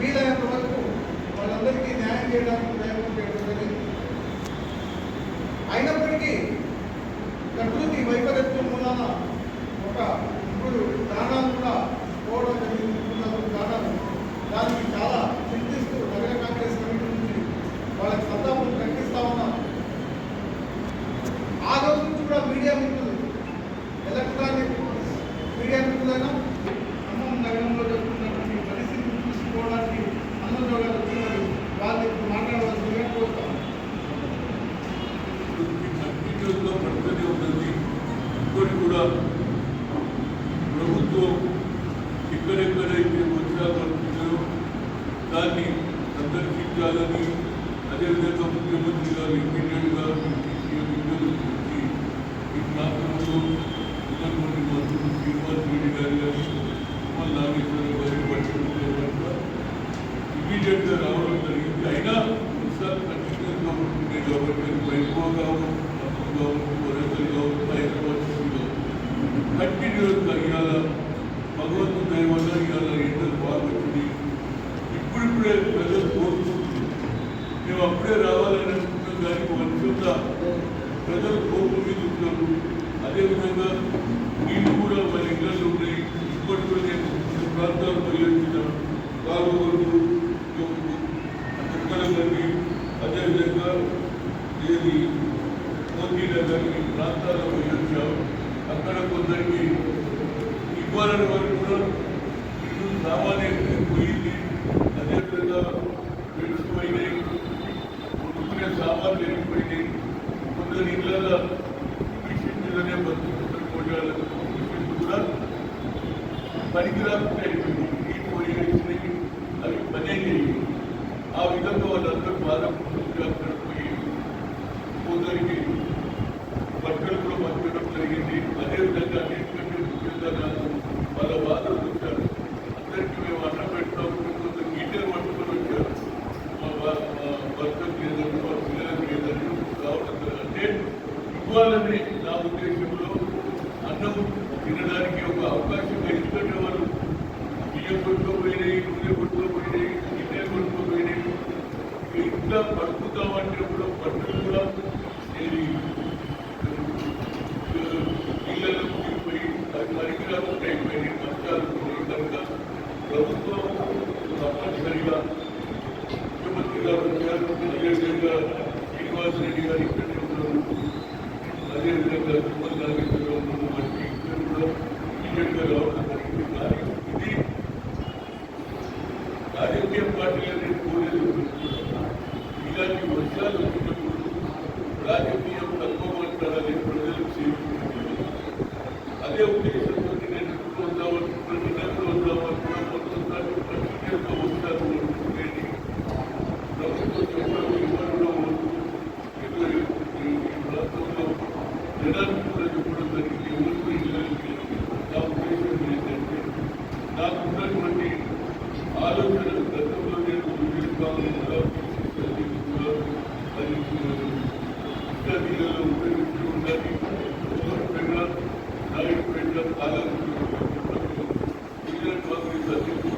వీలైనంత వరకు వాళ్ళందరికీ న్యాయం చేయడానికి ప్రయత్నం చేయడం జరిగింది. అయినప్పటికీ ప్రకృతి వైపరీత్యం మూలాన ఒక ఇప్పుడు ప్రాణాలు కూడా పోవడం జరిగింది. ఉన్నత ప్రాణాలు దానికి చాలా చింతిస్తూ నగర కాంగ్రెస్ కమిటీ నుంచి వాళ్ళకి సంతాపం ప్రకటిస్తా ఉన్నాం. ఆ రోజు నుంచి కూడా మీడియా మిత్రులు ఎలక్ట్రానిక్ మీడియా మిత్రులైనా ముఖ్యమంత్రి గారు ఇమ్మీడియట్గా విద్యుత్ గురించి ఈ ప్రాంతంలో ఉన్నటువంటి మంత్రులు శ్రీనివాస్ రెడ్డి గారు కానీ ఉమ్మల్ నాగేశ్వర గారి పట్టుకుంటే ఇమీడియట్గా రావడం జరిగింది అయినా వర్షాలు కంటిన్యూస్గా ఉంటున్నాయి కాబట్టి అది వైభవ కావచ్చు ఖమ్మం కావచ్చు వరంగల్ కావచ్చు హైదరాబాద్ సిటీ కావచ్చు కంటిన్యూస్గా ఇవాళ భగవంతుని దయ వల్ల ఇవాళ ఎండలు బాగా వచ్చింది ఇప్పుడిప్పుడే ప్రజలు కోరుకుంటుంది మేము అప్పుడే రావాలని అనుకున్నాం కానీ కూడా ప్రజలు కోపం మీద ఉన్నారు అదేవిధంగా నీళ్ళు కూడా మన ఇళ్ళల్లో ఉన్నాయి. ఇప్పటి కూడా నేను కొన్ని ప్రాంతాలు పోయించిన కాలువలు కుక్కలకి అదేవిధంగా ఏది మోదీ నగర్ ఈ ప్రాంతాల్లో పోయించాం అక్కడ కొందరికి ఇవ్వాలని వారు కూడా బియ్యం కొట్టుకోపోయినాయి నూనె కొట్టుకోపోయినాయి గిన్నె కొట్టుకోపోయినాయి ఇంట్లో పడుకుందామంటే కూడా బట్టలు కూడా ఏది నీళ్ళలో మునిగిపోయి అది పనికిరాకుండా అయిపోయినాయి నష్టాలు కనుక ప్రభుత్వం తప్పనిసరిగా ముఖ్యమంత్రి గారు అదేవిధంగా శ్రీనివాస్ రెడ్డి గారు ఇక్కడే ఉన్నారు అదేవిధంగా తిరుమల నాగేశ్వరరావు Thank you.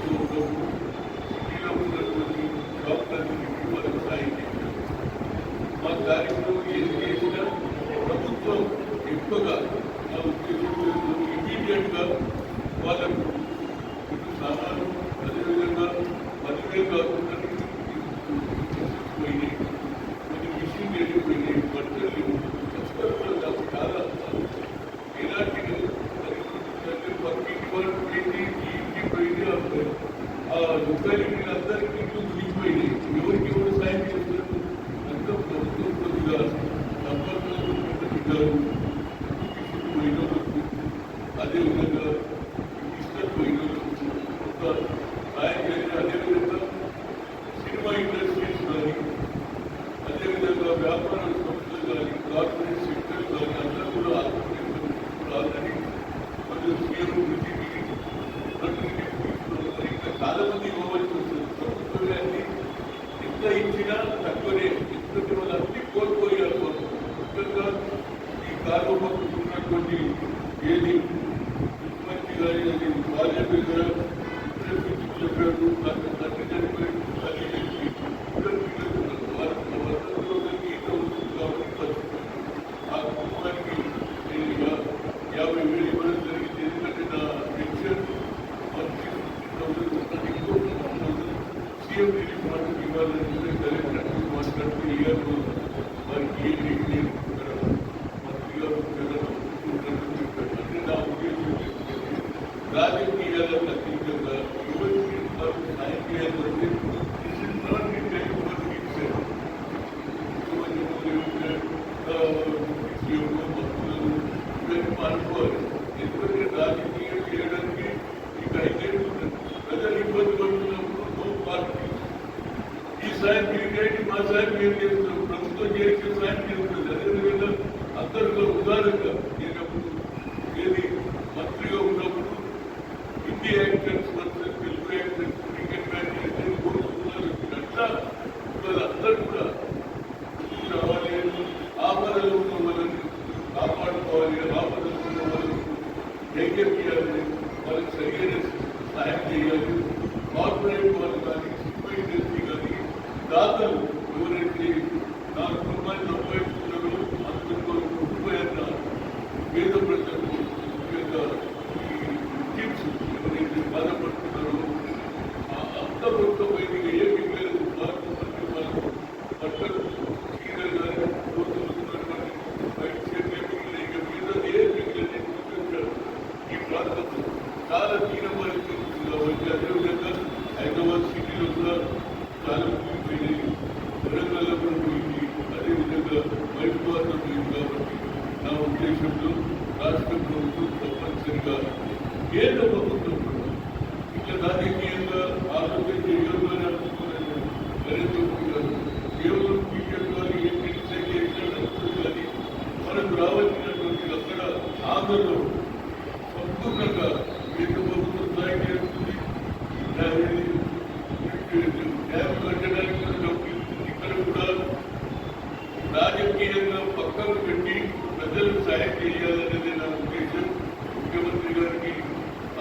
చెప్పారు సాయం గిరికాయని మా సాయం ఏం చేస్తాం ప్రభుత్వం చేసిన సాయం చేస్తుంది అదేవిధంగా అందరిలో ఉదారంగా లేనప్పుడు ఏది మంత్రిగా ఉన్నప్పుడు హిందీ యాక్టర్స్ మంత్రి తెలుగు యాక్టర్స్ క్రికెట్ మ్యాచ్ కోరుతున్నారు అట్లా వాళ్ళందరూ కూడా రావాలి ఆపదలు ఉన్న వాళ్ళని కాపాడుకోవాలి ఆపదలు ఉన్న వాళ్ళకు ధైర్యం చేయాలి వాళ్ళకి సరైన సహాయం చేయాలి కార్పొరేట్ వాళ్ళు కానీ సినిమా ఇండస్ట్రీ దాతలు ఎవరైతే నా కుటుంబాన్ని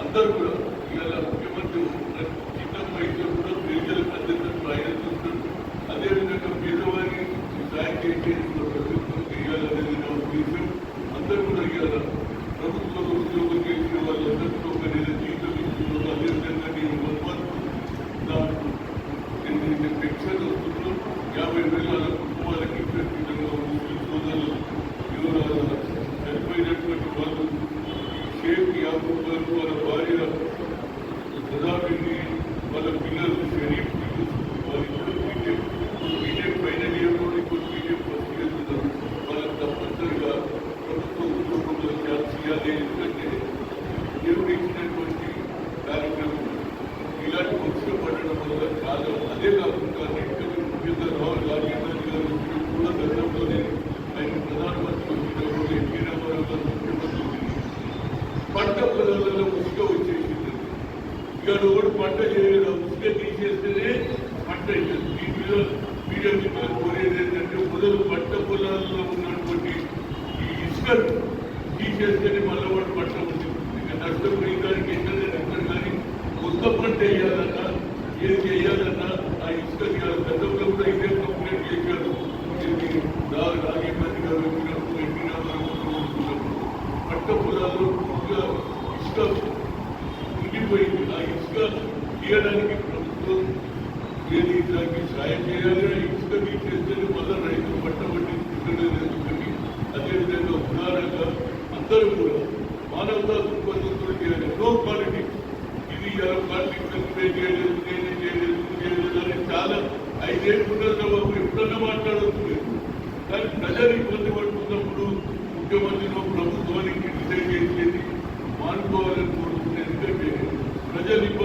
అందరూ కూడా పంట పొలాలలో ముసుక వచ్చేసింది ఇక రోడ్డు పంట చేయలేదు మళ్ళీ వాడు పంట ఉంటుంది ఇక నష్టపోయిన దానికి ఏంటంటే ఉత్తప్పుడు చేయాలన్నా ఏం చేయాలన్నా ఆ ఇసుక చేయాలి గతంలో కూడా ఇదే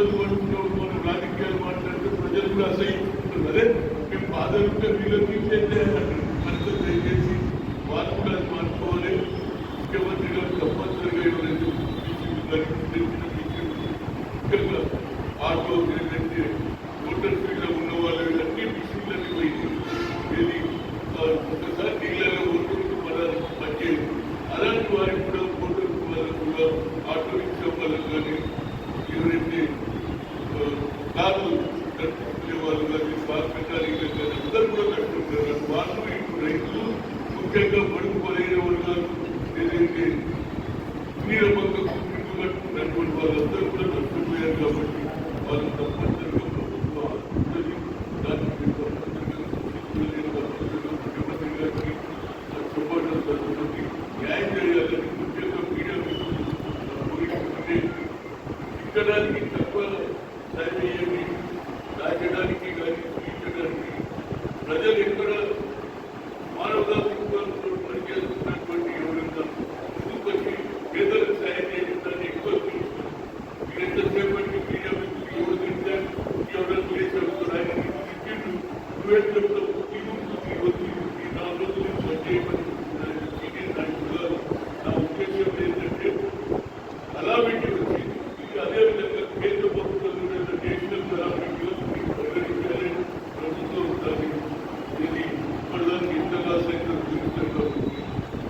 బాధలు పడుకుంటూ మనం రాజకీయాలు మాట్లాడితే ప్రజలు కూడా అసహ్యం అదే మేము బాధలు ఉంటే మీరు తీసేస్తే దయచేసి వాళ్ళు కూడా అది మార్చుకోవాలి. ముఖ్యమంత్రి గారు తప్పనిసరిగా ఎవరైతే ఆటో ఏదైతే ఓటర్ ఫీల్డ్లో ఉన్న వాళ్ళు అన్ని మిషన్లన్నీ పోయింది ఏది ఒకసారి నీళ్ళలో ఉంటుంది మన అలాంటి వారికి కూడా